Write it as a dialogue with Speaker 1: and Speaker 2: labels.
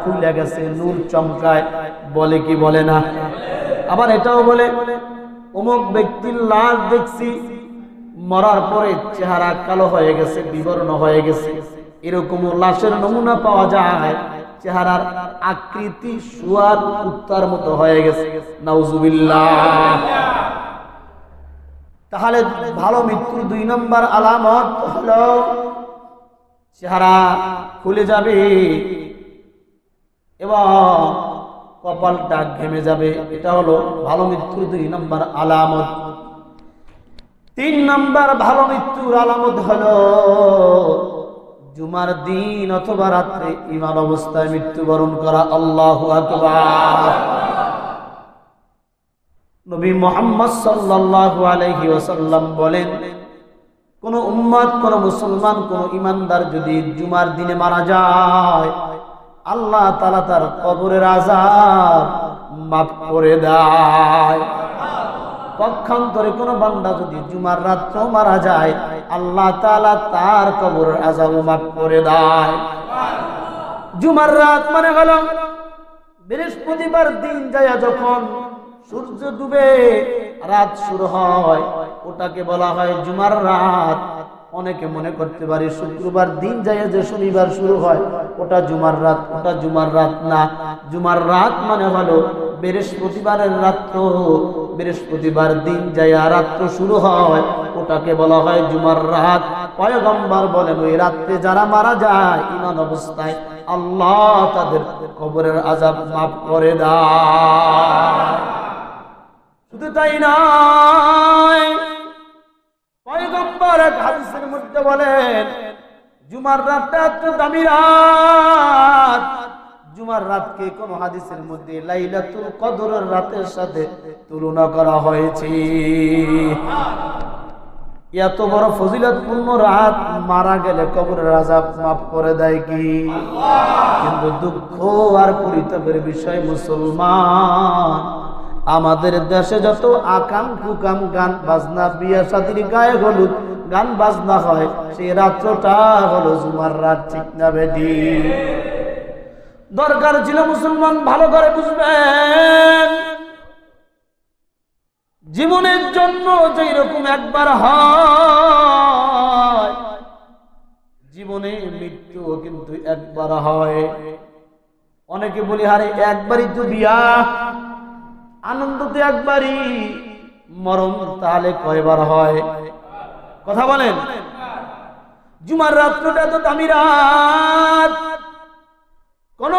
Speaker 1: খুলে গেছে, নূর চমকায়, বলে কি বলে না? আবার এটাও বলে, অমুক ব্যক্তির লাশ দেখছি, মরার পরে চেহারা কালো হয়ে গেছে, বিবর্ণ হয়ে গেছে। এরকম লাশের নমুনা পাওয়া যায়, চেহারার আকৃতি সুয়ার কুত্তার মতো হয়ে গেছে। তাহলে ভালো মৃত্যুর দুই নম্বর আলামত হলো, চেহারা খুলে যাবে এবং কপালটা ঘেমে যাবে। এটা হলো ভালো মৃত্যুর দুই নম্বর আলামত। তিন নম্বর ভালো মৃত্যুর আলামত হলো জুমার দিন অথবা রাত্রে ইমান অবস্থায় মৃত্যুবরণ করা। আল্লাহ নবী মোহাম্মদ সাল্লাল্লাহু আলাইহি ওয়াসাল্লাম বলেন, কোন উম্মত, কোন মুসলমান, কোন ইমানদার যদি জুমার দিনে মারা যায় আল্লাহ তালা তার কবরের আযাব মাফ করে দেয়। পক্ষান্তরে কোন বান্দা যদি জুমার রাত্র মারা যায়, আল্লাহ তালা তার কবরের আযাব মাফ করে দেয়। জুমার রাত মানে হলো বৃহস্পতিবার দিন যায় যখন সূর্য ডুবে রাত শুরু হয়। ওটাকে বলা হয় জুমার রাত। অনেকে মনে করতে পারে শুক্রবার দিন যায় যে শনিবার শুরু হয়, ওটা জুমার রাত, ওটা জুমার রাত না। জুমার রাত মানে হলো বৃহস্পতিবারের রাত্র। বৃহস্পতিবার দিন যায় রাত্র শুরু হয়, ওটাকে বলা হয় জুমার রাত। পয়গম্বর বলেন, ওই রাত্রে যারা মারা যায় ইমান অবস্থায় আল্লাহ তাদের কবরের আজাব মাফ করে দেয়। শুধু তাই নয় মধ্যে বলেন, জুমার রাতটা এত দামি রাত। জুমার রাতকে কোন হাদিসের মধ্যে লাইলাতুল কদরের রাতের সাথে তুলনা করা হয়েছে। এত বড় ফজিলতপূর্ণ রাত মারা গেলে কবরের আজাব মাফ করে দেয় কি? কিন্তু দুঃখ আর পরিতাপের বিষয় মুসলমান। আমাদের দেশে যত আকাম কুকাম গান, বাজনা, বিয়া সাথীর গায়ে হলুদ গান বাজনা হয়, সেই রাত্রটা হলো জুমার রাত, ঠিক না বেদি দরকার ছিল মুসলমান ভালো করে বুঝবেন। জীবনের জন্য যেই রকম একবার হয়, জীবনে মৃত্যু কিন্তু একবার হয়। অনেকে বলি হারে একবারই তো বিয়া আনন্দ তো একবারই, মরণ তাহলে কয়বার হয়? কথা বলেন। জুমার রাত্রটা তো দামি রাত। কোন